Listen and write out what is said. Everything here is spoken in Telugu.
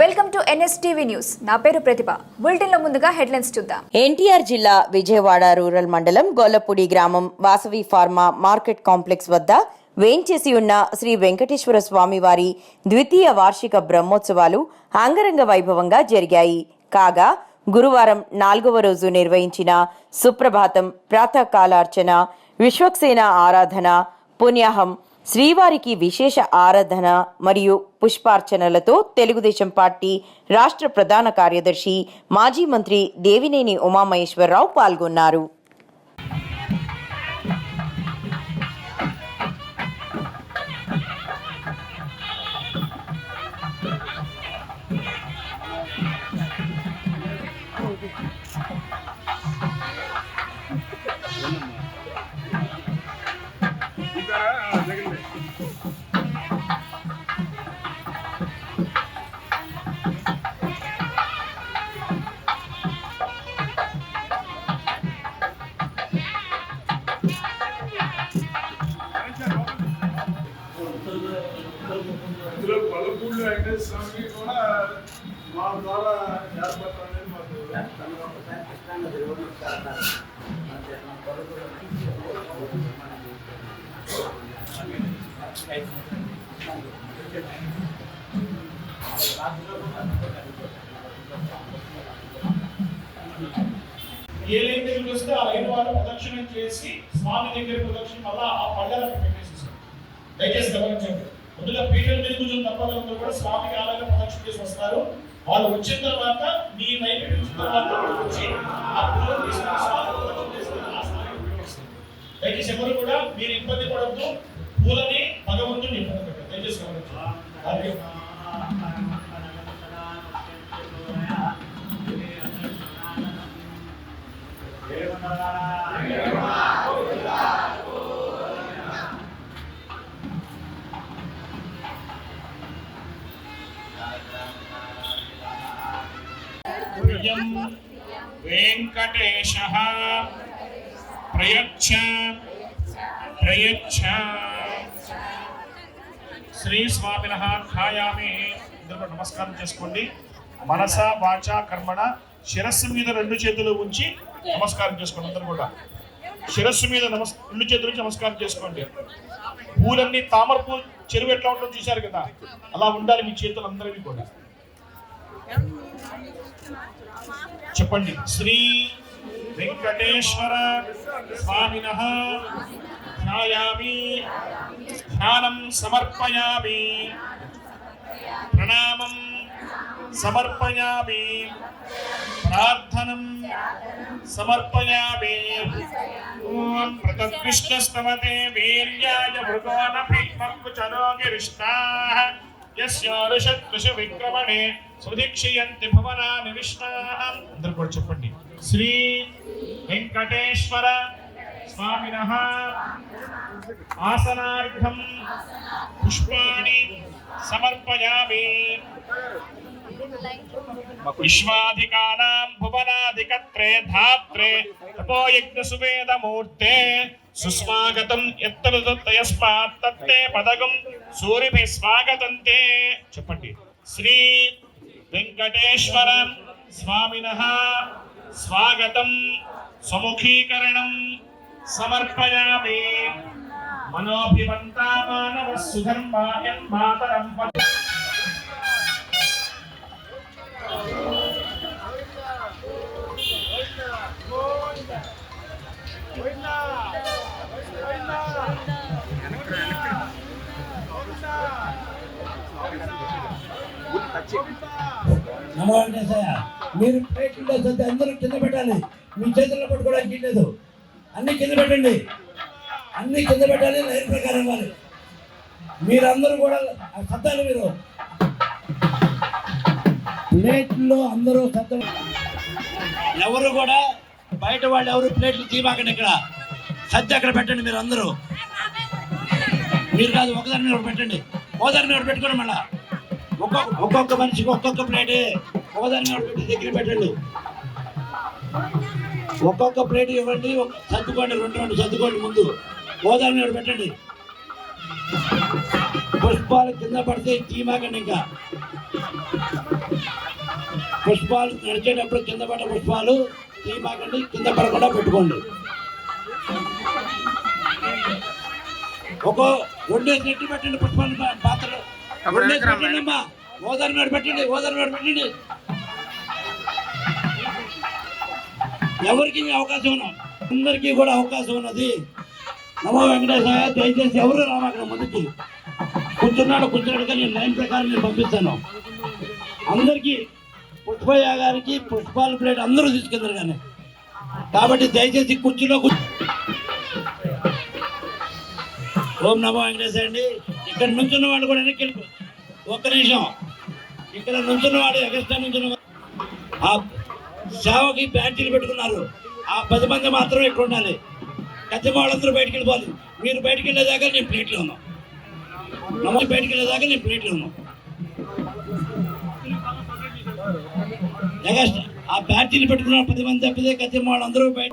Welcome to NSTV news. నా పేరు ప్రతిభ. బులెటిన్లో ముందుగా హెడ్లైన్స్ చూద్దాం. ఎన్టీఆర్ జిల్లా విజయవాడ రూరల్ మండలం గోలపూడి గ్రామం వాసవి ఫార్మా మార్కెట్ కాంప్లెక్స్ వద్ద వేంచేసి ఉన్న శ్రీ వెంకటేశ్వర స్వామి వారి ద్వితీయ వార్షిక బ్రహ్మోత్సవాలు అంగరంగ వైభవంగా జరిగాయి. కాగా గురువారం నాలుగవ రోజు నిర్వహించిన సుప్రభాతం ప్రాతకాలార్చన విశ్వక్సేన ఆరాధన పుణ్యాహం శ్రీవారికి విశేష ఆరాధన మరియు పుష్పార్చనలతో తెలుగుదేశం పార్టీ రాష్ట్ర ప్రధాన కార్యదర్శి మాజీ మంత్రి దేవినేని ఉమామహేశ్వరరావు పాల్గొన్నారు. వెంకటేశ్వర స్వామికి కూడా మా ద్వారా ఏర్పడతానని మాకు ఏ లైన్ దగ్గరికి వస్తే ఆ లైన్ వాళ్ళు ప్రదక్షిణం చేసి స్వామి దగ్గర ప్రదక్షిణ మళ్ళా ఆ పళ్ళలకు పెట్టేసేసారు. దయచేసి గమనించండి. ముందుగా పీఠం మీద కూర్చొని తప్పగలందరూ కూడా స్వామికి ఆలయంలో ప్రదక్షిణ చేసి వస్తారు. వాళ్ళు వచ్చిన తర్వాత మీ వైపు వచ్చిన తర్వాత వచ్చి ఆ తీసుకుని స్వామి ప్రదక్షిణ చేసుకుని ఆ స్థానానికి పెట్టేస్తారు. దయచేసి ఎవరు కూడా మీరు ఇబ్బంది పడద్దు. పూలని భగవంతుని ఇబ్బంది పెట్టారు దయచేసి అలాగే వెంకటేశ. ప్రయచ్చ. ప్రయచ్చ. శ్రీ స్వామిన ధ్యాయామి. అందరూ నమస్కారం చేసుకోండి. మనస వాచ కర్మణ శిరస్సు మీద రెండు చేతులు ఉంచి నమస్కారం చేసుకోండి అందరూ కూడా. శిరస్సు మీద నమస్ రెండు చేతులు ఉంచి నమస్కారం చేసుకోండి. పూలన్నీ తామర పూలు చెరువు ఎట్లా ఉంటుందో చూశారు కదా? అలా ఉండాలి మీ చేతులు అందరివి కూడా. చెప్పండి. శ్రీ వెంకటేశ్వర స్వామిన ధ్యాయామి. ధ్యానం సమర్పయామి. ప్రణామం సమర్పయామి. ప్రార్థనం సమర్పయామి. ఓం ప్రతకృష్ణస్తవతే వీర్యాయ భృగోన భీమక్కుచరోగిరిష్టాః యస్యోరుషత్కృష విక్రమణే సుదీక్షయంతి భవనాని విష్ణాః అందరూ కూడా చెప్పండి. శ్రీ వెంకటేశ్వర స్వామిన ఆసనార్థం పుష్పాణి సమర్పయామి. విశ్వాధికానాం భువనాధికత్రే ధాత్రే తపోయజ్ఞ సువేదమూర్తే సుస్వాగతం ఎత్తరుదత్తయస్మాత్ తత్తే పదగం సూరిభి స్వాగతం తే చెప్పండి. శ్రీ వెంకటేశ్వర స్వామిన స్వాగతం సముఖీకరణం సమర్పయామి. మనోభిమంతా మానవ సుధర్మాయం మాతరం నమో వెంకటేశయ్య మీరు ప్లేట్లో అందరూ కింద పెట్టాలి. మీ చేతుల్లో పట్టుకోవడానికి లేదు. అన్ని కింద పెట్టండి. అన్ని కింద పెట్టాలి లైన్ ప్రకారం ఇవ్వాలి. మీరందరూ కూడా ఆ సత్తాలు మీరు. ప్లేట్లో అందరూ సత్తం ఎవరు కూడా బయట వాళ్ళు ఎవరు ప్లేట్లు తీమాకండి ఇక్కడ. సత్య అక్కడ పెట్టండి మీరు అందరూ మీరు కాదు ఒకదాని మీద ఒకటి పెట్టండి. ఒకదాని మీద ఒకటి పెట్టుకోండి మళ్ళీ. ఒక్కొక్క ఒక్కొక్క మనిషికి ఒక్కొక్క ప్లేట్. ఒకదాని పెట్టి దగ్గర పెట్టండి. ఒక్కొక్క ప్లేట్ ఇవ్వండి సర్దుకోండి రెండు రెండు సర్దుకోండి ముందు. గోదావరి మీద పెట్టండి. పుష్పాలు కింద పడితే తీమాకండి ఇంకా. పుష్పాలు నడిచేటప్పుడు కింద పడ్డ పుష్పాలు తీయమాకండి కింద పడకుండా పెట్టుకోండి. ఒక్కో రెండు నెట్టి పెట్టండి పుష్పాలు పా- పాత్రలు రెండేసి పెట్టండి అమ్మా. ఓదరి నాడు పెట్టండి ఓదరి నాడు పెట్టండి. ఎవరికి అవకాశం ఉన్నా అందరికీ కూడా అవకాశం ఉన్నది. నమో వెంకటేశ్వర దయచేసి ఎవరు రామాకడ ముందుకి? కూర్చున్నాడు కూర్చున్నాడుగా నేను లైన్ ప్రకారం నేను పంపిస్తాను. అందరికీ పుష్పయ్య గారికి పుష్పాల ప్లేట్ అందరూ తీసుకెళ్తారు కానీ. కాబట్టి దయచేసి కుర్చీలో కూర్చో ఓం నమో వెంకటేశ్వర అండి. ఇక్కడ నుంచున్న వాళ్ళు కూడా వెనక్కి వెళ్ళిపో. ఒక్క నిమిషం. ఇక్కడ నుంచున్న వాడు ఎగస్ట్రా నుంచున్న ఆ సేవకి బ్యాడ్జీలు పెట్టుకున్నారు. ఆ పది మంది మాత్రం ఇక్కడ ఉండాలి. కత్తి వాళ్ళందరూ బయటికి వెళ్ళిపోవాలి. మీరు బయటికి వెళ్ళేదాకా నేను ప్లేట్లో ఉన్నాం. నమోదు బయటికి వెళ్ళేదాకా నేను ప్లేట్లో ఉన్నాం. ఎగస్ట్రా ఆ బ్యాడ్జీలు పెట్టుకున్న పది మంది తప్పితే కత్తి వాళ్ళందరూ బయట